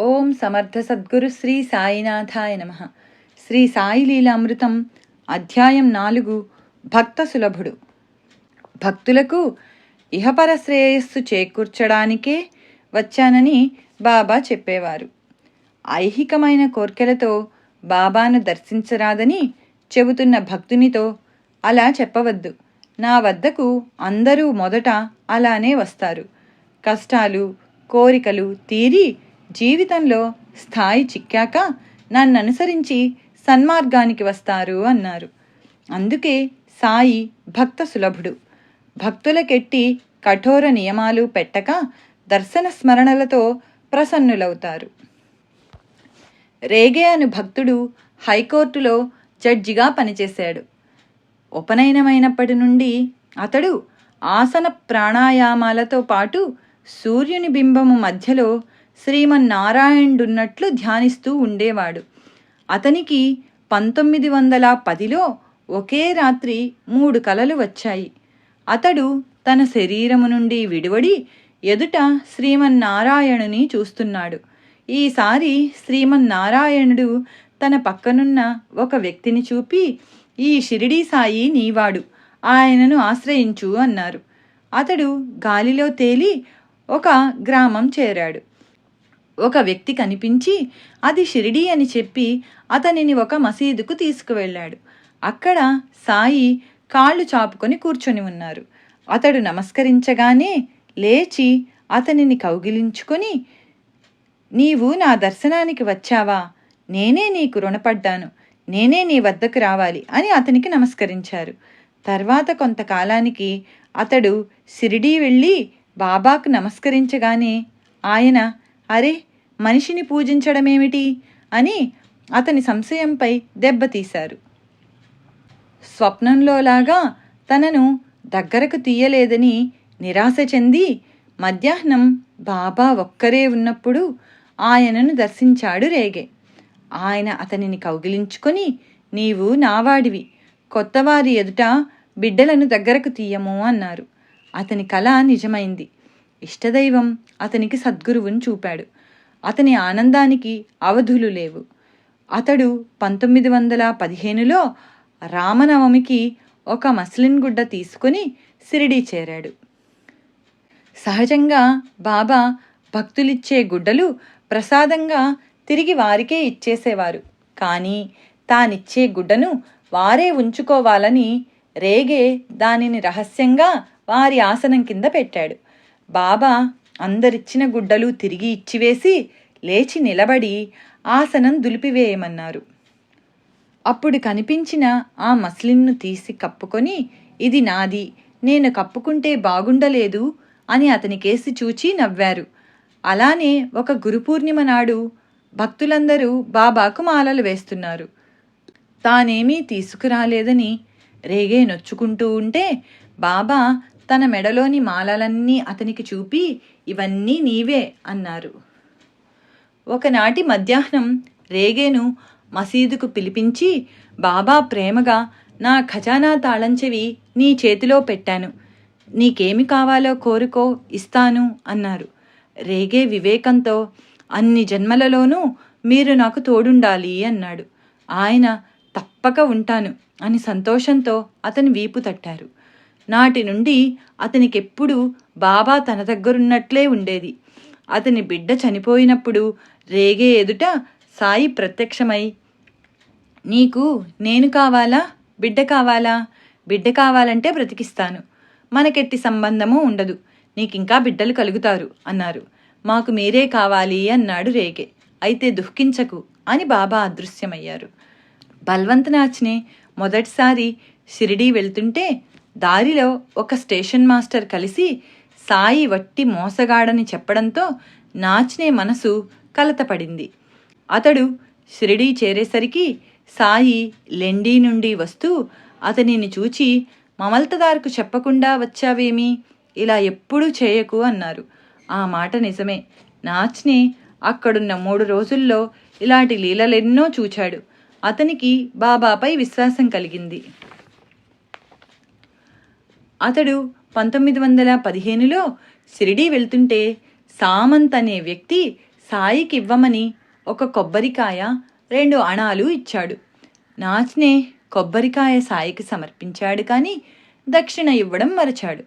ఓం సమర్థ సద్గురు శ్రీ సాయినాథాయ నమ. శ్రీ సాయి లీలామృతం అధ్యాయం నాలుగు భక్త సులభుడు. భక్తులకు ఇహపర శ్రేయస్సు చేకూర్చడానికే వచ్చానని బాబా చెప్పేవారు. ఐహికమైన కోర్కెలతో బాబాను దర్శించరాదని చెబుతున్న భక్తునితో అలా చెప్పవద్దు. నా వద్దకు అందరూ మొదట అలానే వస్తారు. కష్టాలు కోరికలు తీరి జీవితంలో స్థాయి చిక్కాక నన్ను అనుసరించి సన్మార్గానికి వస్తారు అన్నారు. అందుకే సాయి భక్త సులభుడు. భక్తులకెట్టి కఠోర నియమాలు పెట్టక దర్శన స్మరణలతో ప్రసన్నులవుతారు. రేగే అను భక్తుడు హైకోర్టులో జడ్జిగా పనిచేశాడు. ఉపనయనమైనప్పటి నుండి అతడు ఆసన ప్రాణాయామాలతో పాటు సూర్యుని బింబము మధ్యలో శ్రీమన్నారాయణుడున్నట్లు ధ్యానిస్తూ ఉండేవాడు. అతనికి పంతొమ్మిది వందల పదిలో ఒకే రాత్రి మూడు కలలు వచ్చాయి. అతడు తన శరీరము నుండి విడివడి ఎదుట శ్రీమన్నారాయణుని చూస్తున్నాడు. ఈసారి శ్రీమన్నారాయణుడు తన పక్కనున్న ఒక వ్యక్తిని చూపి ఈ షిరిడీ సాయి నీవాడు ఆయనను ఆశ్రయించు అన్నారు. అతడు గాలిలో తేలి ఒక గ్రామం చేరాడు. ఒక వ్యక్తి కనిపించి అది షిరిడీ అని చెప్పి అతనిని ఒక మసీదుకు తీసుకువెళ్ళాడు. అక్కడ సాయి కాళ్ళు చాపుకొని కూర్చొని ఉన్నారు. అతడు నమస్కరించగానే లేచి అతనిని కౌగిలించుకొని నీవు నా దర్శనానికి వచ్చావా? నేనే నీకు రుణపడ్డాను. నేనే నీ వద్దకు రావాలి అని అతనికి నమస్కరించారు. తర్వాత కొంతకాలానికి అతడు సిరిడీ వెళ్ళి బాబాకు నమస్కరించగానే ఆయన అరే మనిషిని పూజించడమేమిటి? అని అతని సంశయంపై దెబ్బతీశారు స్వప్నంలోలాగా తనను దగ్గరకు తీయలేదని నిరాశ చెంది మధ్యాహ్నం బాబా ఒక్కరే ఉన్నప్పుడు ఆయనను దర్శించాడు రేగే. ఆయన అతనిని కౌగిలించుకొని నీవు నావాడివి. కొత్తవారి ఎదుట బిడ్డలను దగ్గరకు తీయము అన్నారు. అతని కళ నిజమైంది. ఇష్టదైవం అతనికి సద్గురువుని చూపాడు. అతని ఆనందానికి అవధులు లేవు. అతడు పంతొమ్మిది వందల పదిహేనులో రామనవమికి ఒక మస్లిన్ గుడ్డ తీసుకుని సిరిడీ చేరాడు. సహజంగా బాబా భక్తులిచ్చే గుడ్డలు ప్రసాదంగా తిరిగి వారికే ఇచ్చేసేవారు. కానీ తానిచ్చే గుడ్డను వారే ఉంచుకోవాలని రేగే దానిని రహస్యంగా వారి ఆసనం కింద పెట్టాడు. బాబా అందరిచ్చిన గుడ్డలు తిరిగి ఇచ్చివేసి లేచి నిలబడి ఆసనం దులిపివేయమన్నారు. అప్పుడు కనిపించిన ఆ మస్లిన్ను తీసి కప్పుకొని ఇది నాది నేను కప్పుకుంటే బాగుండలేదు అని అతనికేసి చూచి నవ్వారు. అలానే ఒక గురుపూర్ణిమ నాడు భక్తులందరూ బాబాకు మాలలు వేస్తున్నారు. తానేమీ తీసుకురాలేదని రేగే నొచ్చుకుంటూ ఉంటే బాబా తన మెడలోని మాలలన్నీ అతనికి చూపి ఇవన్నీ నీవే అన్నారు. ఒకనాటి మధ్యాహ్నం రేగేను మసీదుకు పిలిపించి బాబా ప్రేమగా నా ఖజానా తాళంచెవి నీ చేతిలో పెట్టాను. నీకేమి కావాలో కోరుకో ఇస్తాను అన్నారు. రేగే వివేకంతో అన్ని జన్మలలోనూ మీరు నాకు తోడుండాలి అన్నాడు. ఆయన తప్పక ఉంటాను అని సంతోషంతో అతని వీపు తట్టారు. నాటి నుండి అతనికెప్పుడు బాబా తన దగ్గరున్నట్లే ఉండేది. అతని బిడ్డ చనిపోయినప్పుడు రేగే ఎదుట సాయి ప్రత్యక్షమై నీకు నేను కావాలా? బిడ్డ కావాలా? బిడ్డ కావాలంటే బ్రతికిస్తాను. మనకెట్టి సంబంధము ఉండదు. నీకింకా బిడ్డలు కలుగుతారు అన్నారు. మాకు మీరే కావాలి అన్నాడు రేగే. అయితే దుఃఖించకు అని బాబా అదృశ్యమయ్యారు. బల్వంతనాచ్నే మొదటిసారి షిరిడీ వెళ్తుంటే దారిలో ఒక స్టేషన్ మాస్టర్ కలిసి సాయి వట్టి మోసగాడని చెప్పడంతో నాచ్నే మనసు కలతపడింది. అతడు షిరిడీ చేరేసరికి సాయి లెండీ నుండి వస్తూ అతనిని చూచి మమల్తదార్కు చెప్పకుండా వచ్చావేమి? ఇలా ఎప్పుడూ చేయకు అన్నారు. ఆ మాట నిజమే. నాచ్నే అక్కడున్న మూడు రోజుల్లో ఇలాంటి లీలలెన్నో చూచాడు. అతనికి బాబాపై విశ్వాసం కలిగింది. అతడు పంతొమ్మిది వందల పదిహేనులో షిరిడీ వెళ్తుంటే సామంత్ అనే వ్యక్తి సాయికి ఇవ్వమని ఒక కొబ్బరికాయ రెండు అణాలు ఇచ్చాడు. నాచ్నే కొబ్బరికాయ సాయికి సమర్పించాడు కానీ దక్షిణ ఇవ్వడం మరచాడు.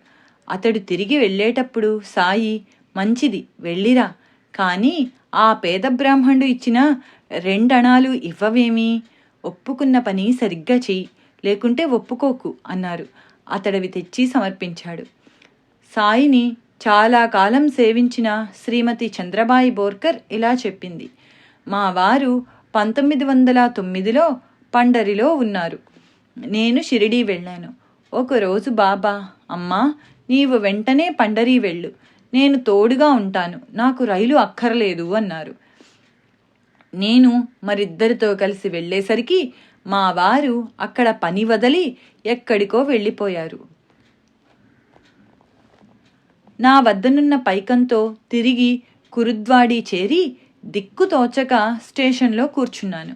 అతడు తిరిగి వెళ్ళేటప్పుడు సాయి మంచిది వెళ్ళిరా. కానీ ఆ పేద బ్రాహ్మణుడు ఇచ్చిన రెండణాలు ఇవ్వవేమి? ఒప్పుకున్న పని సరిగ్గా చెయ్యి. లేకుంటే ఒప్పుకోకు అన్నారు. అతడవి తెచ్చి సమర్పించాడు. సాయిని చాలా కాలం సేవించిన శ్రీమతి చంద్రబాయి బోర్కర్ ఇలా చెప్పింది. మా వారు పంతొమ్మిది వందల తొమ్మిదిలో పండరిలో ఉన్నారు. నేను షిరిడీ వెళ్ళాను. ఒకరోజు బాబా అమ్మా నీవు వెంటనే పండరీ వెళ్ళు. నేను తోడుగా ఉంటాను. నాకు రైలు అక్కర్లేదు అన్నారు. నేను మరిద్దరితో కలిసి వెళ్ళేసరికి మా వారు అక్కడ పని వదలి ఎక్కడికో వెళ్ళిపోయారు. నా వద్దనున్న పైకంతో తిరిగి కురుద్వాడి చేరి దిక్కు తోచక స్టేషన్లో కూర్చున్నాను.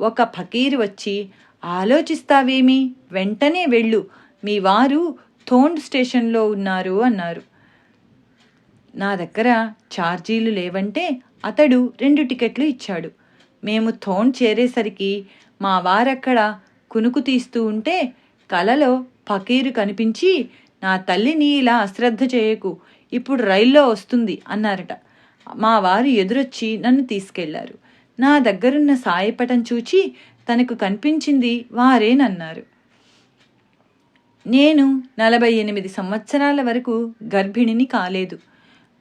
ఒక ఫకీరు వచ్చి ఆలోచిస్తావేమి? వెంటనే వెళ్ళు. మీ వారు థోండ్ స్టేషన్లో ఉన్నారు అన్నారు. నా దగ్గర ఛార్జీలు లేవంటే అతడు రెండు టికెట్లు ఇచ్చాడు. మేము థోన్ చేరేసరికి మా వారక్కడ కునుకు తీస్తూ ఉంటే కలలో ఫకీరు కనిపించి నా తల్లిని ఇలా అశ్రద్ధ చేయకు ఇప్పుడు రైల్లో వస్తుంది అన్నారట. మా వారు ఎదురొచ్చి నన్ను తీసుకెళ్ళారు. నా దగ్గరున్న సాయపటం చూచి తనకు కనిపించింది వారేనన్నారు. నేను నలభై ఎనిమిది సంవత్సరాల వరకు గర్భిణిని కాలేదు.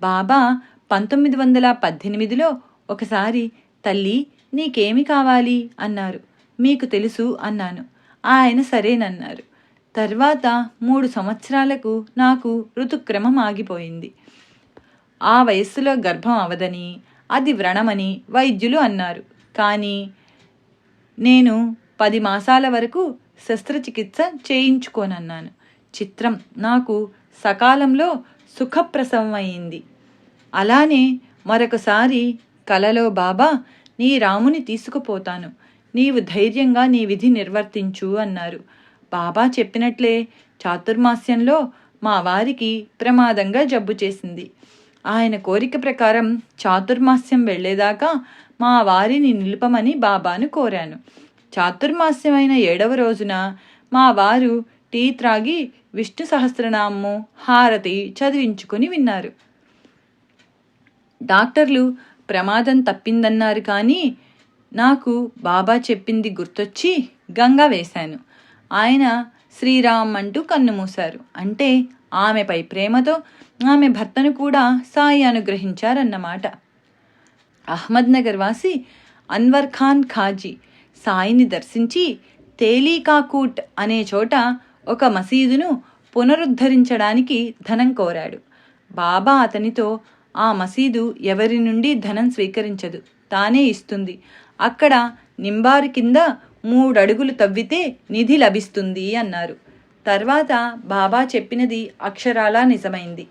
బాబా పంతొమ్మిది వందల పద్దెనిమిదిలో ఒకసారి తల్లి నీకేమి కావాలి? అన్నారు. మీకు తెలుసు అన్నాను. ఆయన సరేనన్నారు. తర్వాత మూడు సంవత్సరాలకు నాకు ఋతుక్రమం ఆగిపోయింది. ఆ వయస్సులో గర్భం అవదని అది వ్రణమని వైద్యులు అన్నారు. కానీ నేను పది మాసాల వరకు శస్త్రచికిత్స చేయించుకోనన్నాను. చిత్రం నాకు సకాలంలో సుఖప్రసవం అయింది అలానే మరొకసారి కలలో బాబా నీ రాముని తీసుకుపోతాను. నీవు ధైర్యంగా నీ విధి నిర్వర్తించు అన్నారు. బాబా చెప్పినట్లే చాతుర్మాస్యంలో మా వారికి ప్రమాదంగా జబ్బు చేసింది. ఆయన కోరిక ప్రకారం చాతుర్మాస్యం వెళ్ళేదాకా మా వారిని నిలుపమని బాబాను కోరాను. చాతుర్మాస్యమైన ఏడవ రోజున మా వారు టీ త్రాగి విష్ణు సహస్రనామము హారతి చదివించుకుని విన్నారు. డాక్టర్లు ప్రమాదం తప్పిందన్నారు కానీ నాకు బాబా చెప్పింది గుర్తొచ్చి గంగ వేశాను. ఆయన శ్రీరామ్ అంటూ కన్నుమూశారు అంటే ఆమెపై ప్రేమతో ఆమె భర్తను కూడా సాయి అనుగ్రహించారన్నమాట. అహ్మద్నగర్ వాసి అన్వర్ ఖాన్ ఖాజీ సాయిని దర్శించి తేలీకాకూట్ అనే చోట ఒక మసీదును పునరుద్ధరించడానికి ధనం కోరాడు. బాబా అతనితో ఆ మసీదు ఎవరి నుండి ధనం స్వీకరించదు తానే ఇస్తుంది. అక్కడ నింబారు కింద మూడడుగులు తవ్వితే నిధి లభిస్తుంది అన్నారు. తర్వాత బాబా చెప్పినది అక్షరాలా నిజమైంది.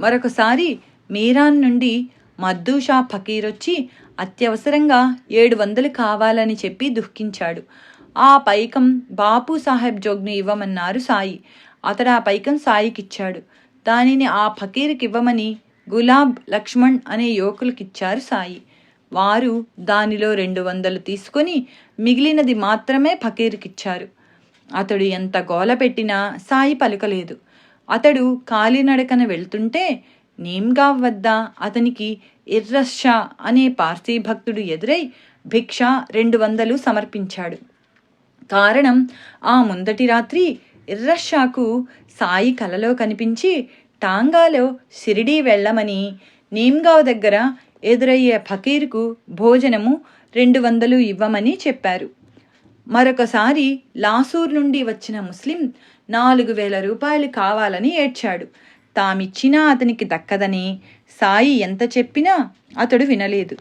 మరొకసారి మీరాన్ నుండి మద్దూషా ఫకీరొచ్చి అత్యవసరంగా ఏడు వందలు కావాలని చెప్పి దుఃఖించాడు. ఆ పైకం బాపు సాహెబ్ జోగ్ని ఇవ్వమన్నారు సాయి. అతడు ఆ పైకం సాయికిచ్చాడు. దానిని ఆ ఫకీర్కి ఇవ్వమని గులాబ్ లక్ష్మణ్ అనే యువకులకిచ్చారు సాయి. వారు దానిలో రెండు వందలు తీసుకొని మిగిలినది మాత్రమే ఫకీర్కిచ్చారు. అతడు ఎంత గోల పెట్టినా సాయి పలుకలేదు. అతడు కాలినడకన వెళ్తుంటే నీమ్గావ్ వద్ద అతనికి ఇర్రషా అనే పార్సీ భక్తుడు ఎదురై భిక్ష రెండు వందలు సమర్పించాడు. కారణం ఆ ముందటి రాత్రి ఇర్రషాకు సాయి కలలో కనిపించి టాంగాలో షిరిడీ వెళ్ళమని నీమ్గావ్ దగ్గర ఎదురయ్యే ఫకీర్కు భోజనము రెండు వందలు ఇవ్వమని చెప్పారు. మరొకసారి లాసూర్ నుండి వచ్చిన ముస్లిం నాలుగు వేల రూపాయలు కావాలని ఏడ్చాడు. తామిచ్చినా అతనికి దక్కదని సాయి ఎంత చెప్పినా అతడు వినలేదు.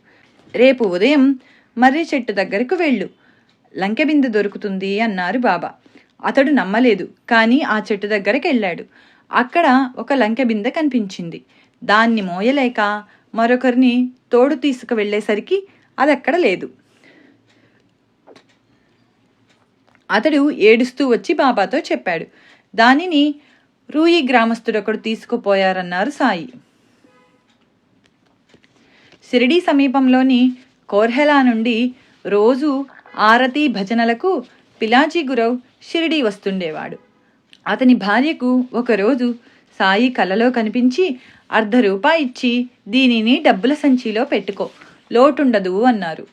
రేపు ఉదయం మర్రి చెట్టు దగ్గరకు వెళ్ళు. లంకెబిందు దొరుకుతుంది అన్నారు బాబా. అతడు నమ్మలేదు కానీ ఆ చెట్టు దగ్గరికి వెళ్ళాడు అక్కడ ఒక లంకెబింద కనిపించింది. దాన్ని మోయలేక మరొకరిని తోడు తీసుకు వెళ్ళేసరికి అది అక్కడ లేదు. అతడు ఏడుస్తూ వచ్చి బాబాతో చెప్పాడు. దానిని రూయి గ్రామస్తుడొకడు తీసుకుపోయారన్నారు సాయి. షిరిడీ సమీపంలోని కోర్హెలా నుండి రోజు ఆరతి భజనలకు పిలాజీ గురవ్ షిరిడీ వస్తుండేవాడు. అతని భార్యకు ఒకరోజు సాయి కలలో కనిపించి అర్ధ రూపాయి ఇచ్చి దీనిని డబ్బుల సంచిలో పెట్టుకో లోటుండదు అన్నారు.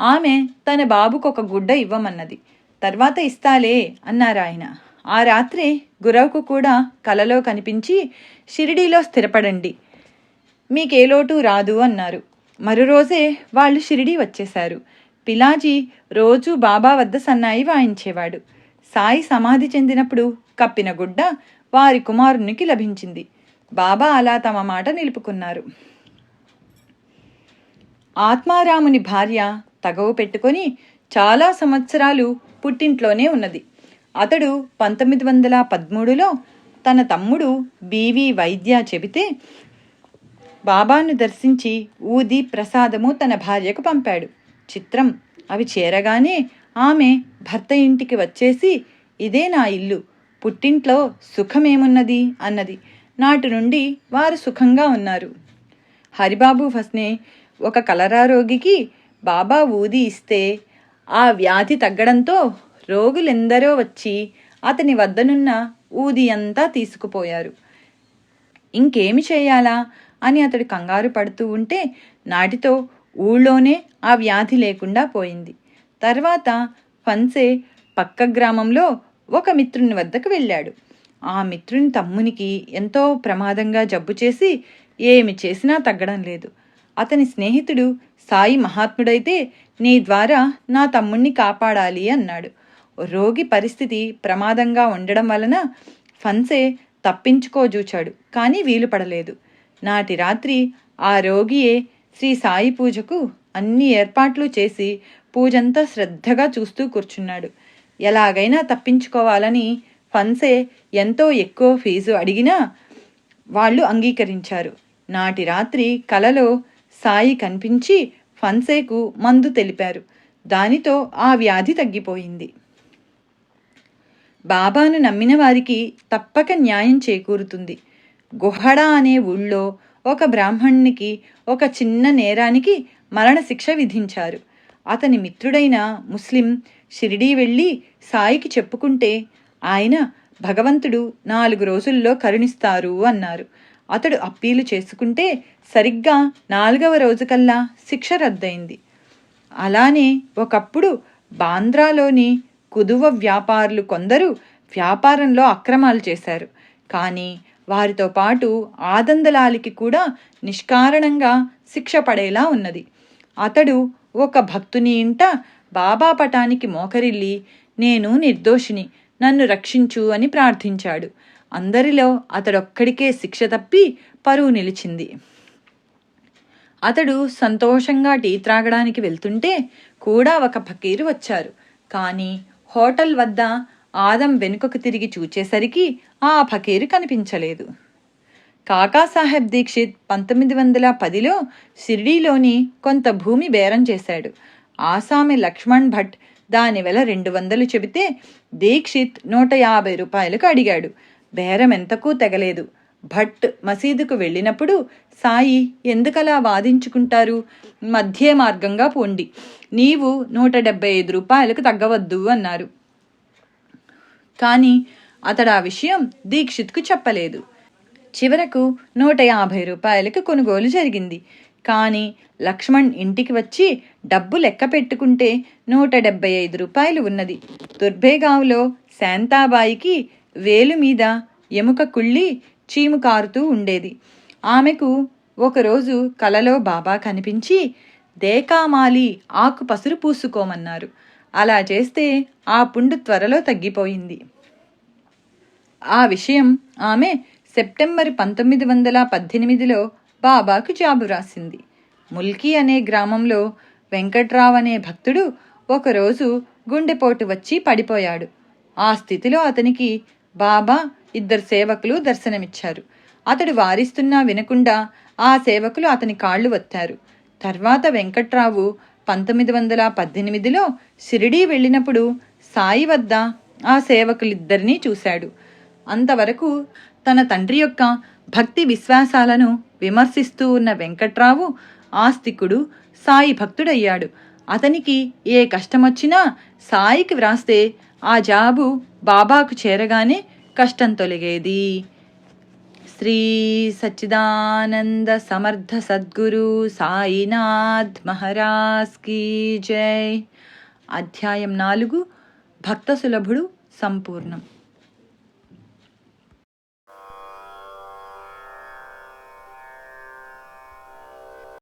ఆమె తన బాబుకు ఒక గుడ్డ ఇవ్వమన్నది. తర్వాత ఇస్తాలే అన్నారు ఆయన. ఆ రాత్రే గురవుకు కూడా కలలో కనిపించి షిరిడీలో స్థిరపడండి మీకే లోటు రాదు అన్నారు. మరోరోజే వాళ్ళు షిరిడీ వచ్చేశారు. పిలాజీ రోజు బాబా వద్ద సన్నాయి వాయించేవాడు. సాయి సమాధి చెందినప్పుడు కప్పిన గుడ్డ వారి కుమారునికి లభించింది. బాబా అలా తమ మాట నిలుపుకున్నారు. ఆత్మారాముని భార్య తగవు పెట్టుకొని చాలా సంవత్సరాలు పుట్టింట్లోనే ఉన్నది. అతడు పంతొమ్మిది వందల పదమూడులో తన తమ్ముడు బీవి వైద్య చెబితే బాబాను దర్శించి ఊది ప్రసాదము తన భార్యకు పంపాడు. చిత్రం అవి చేరగానే ఆమె భర్త ఇంటికి వచ్చేసి ఇదే నా ఇల్లు పుట్టింట్లో సుఖమేమున్నది? అన్నది. నాటి నుండి వారు సుఖంగా ఉన్నారు. హరిబాబు ఫస్నే ఒక కలరా రోగికి బాబా ఊది ఇస్తే ఆ వ్యాధి తగ్గడంతో రోగులెందరో వచ్చి అతని వద్దనున్న ఊది అంతా తీసుకుపోయారు. ఇంకేమి చేయాలా? అని అతడు కంగారు పడుతూ ఉంటే నాటితో ఊళ్ళోనే ఆ వ్యాధి లేకుండా పోయింది. తర్వాత ఫన్సే పక్క గ్రామంలో ఒక మిత్రుని వద్దకు వెళ్ళాడు. ఆ మిత్రుని తమ్మునికి ఎంతో ప్రమాదంగా జబ్బు చేసి ఏమి చేసినా తగ్గడం లేదు. అతని స్నేహితుడు సాయి మహాత్ముడైతే నీ ద్వారా నా తమ్ముణ్ణి కాపాడాలి అన్నాడు. రోగి పరిస్థితి ప్రమాదంగా ఉండడం వలన ఫన్సే తప్పించుకోజూచాడు కానీ వీలు పడలేదు. నాటి రాత్రి ఆ రోగియే శ్రీ సాయి పూజకు అన్ని ఏర్పాట్లు చేసి పూజంతా శ్రద్ధగా చూస్తూ కూర్చున్నాడు. ఎలాగైనా తప్పించుకోవాలని ఫన్సే ఎంతో ఎక్కువ ఫీజు అడిగినా వాళ్ళు అంగీకరించారు. నాటి రాత్రి కలలో సాయి కనిపించి ఫన్సేకు మందు తెలిపారు. దానితో ఆ వ్యాధి తగ్గిపోయింది. బాబాను నమ్మిన వారికి తప్పక న్యాయం చేకూరుతుంది. గుహడ అనే ఊళ్ళో ఒక బ్రాహ్మణునికి ఒక చిన్న నేరానికి మరణశిక్ష విధించారు. అతని మిత్రుడైన ముస్లిం షిరిడీ వెళ్ళి సాయికి చెప్పుకుంటే ఆయన భగవంతుడు నాలుగు రోజుల్లో కరుణిస్తారు అన్నారు. అతడు అప్పీలు చేసుకుంటే సరిగ్గా నాలుగవ రోజుకల్లా శిక్ష రద్దయింది. అలానే ఒకప్పుడు బాంద్రాలోని కుదువ వ్యాపారులు కొందరు వ్యాపారంలో అక్రమాలు చేశారు. కానీ వారితో పాటు ఆదందలాలికి కూడా నిష్కారణంగా శిక్ష పడేలా ఉన్నది. అతడు ఒక భక్తుని ఇంట బాబా పటానికి మోకరిల్లి నేను నిర్దోషిని నన్ను రక్షించు అని ప్రార్థించాడు. అందరిలో అతడొక్కడికే శిక్ష తప్పి పరువు నిలిచింది. అతడు సంతోషంగా టీ త్రాగడానికి వెళ్తుంటే కూడా ఒక ఫకీరు వచ్చారు. కానీ హోటల్ వద్ద ఆదం వెనుకకు తిరిగి చూచేసరికి ఆ ఫకీరు కనిపించలేదు. కాకాసాహెబ్ దీక్షిత్ పంతొమ్మిది వందల పదిలో షిర్డీలోని కొంత భూమి బేరం చేశాడు. ఆసామి లక్ష్మణ్ భట్ దాని వెల రెండు వందలు చెబితే దీక్షిత్ నూట యాభై రూపాయలకు అడిగాడు. బేరం ఎంతకూ తెగలేదు. భట్ మసీదుకు వెళ్ళినప్పుడు సాయి ఎందుకలా వాదించుకుంటారు? మధ్య మార్గంగా పోండి. నీవు నూట డెబ్బై ఐదు రూపాయలకు తగ్గవద్దు అన్నారు. కానీ అతడు ఆ విషయం దీక్షిత్కు చెప్పలేదు. చివరకు నూట యాభై రూపాయలకు కొనుగోలు జరిగింది. కానీ లక్ష్మణ్ ఇంటికి వచ్చి డబ్బు లెక్క పెట్టుకుంటే నూట డెబ్బై ఐదు రూపాయలు ఉన్నది. దుర్భేగావ్లో శాంతాబాయికి వేలు మీద ఎముక కుళ్ళి చీము కారుతూ ఉండేది. ఆమెకు ఒకరోజు కలలో బాబా కనిపించి దేకామాలి ఆకు పసురు పూసుకోమన్నారు. అలా చేస్తే ఆ పుండు త్వరలో తగ్గిపోయింది ఆ విషయం ఆమె సెప్టెంబర్ పంతొమ్మిది వందల పద్దెనిమిదిలో బాబాకు జాబు రాసింది. ముల్కీ అనే గ్రామంలో వెంకట్రావు అనే భక్తుడు ఒకరోజు గుండెపోటు వచ్చి పడిపోయాడు. ఆ స్థితిలో అతనికి బాబా ఇద్దరు సేవకులు దర్శనమిచ్చారు. అతడు వారిస్తున్నా వినకుండా ఆ సేవకులు అతని కాళ్ళు వత్తారు. తర్వాత వెంకట్రావు పంతొమ్మిది వందల పద్దెనిమిదిలో షిరిడీ వెళ్ళినప్పుడు సాయి వద్ద ఆ సేవకులిద్దరినీ చూశాడు. అంతవరకు తన తండ్రి యొక్క భక్తి విశ్వాసాలను విమర్శిస్తూ ఉన్న వెంకట్రావు ఆస్తికుడు సాయి భక్తుడయ్యాడు. అతనికి ఏ కష్టమొచ్చినా సాయికి వ్రాస్తే ఆ జాబు బాబాకు చేరగానే కష్టం తొలగేది. శ్రీ సచ్చిదానంద సమర్థ సద్గురు సాయినాథ్ మహారాజ్ కీ జై. అధ్యాయం నాలుగు. భక్త సులభుడు సంపూర్ణం.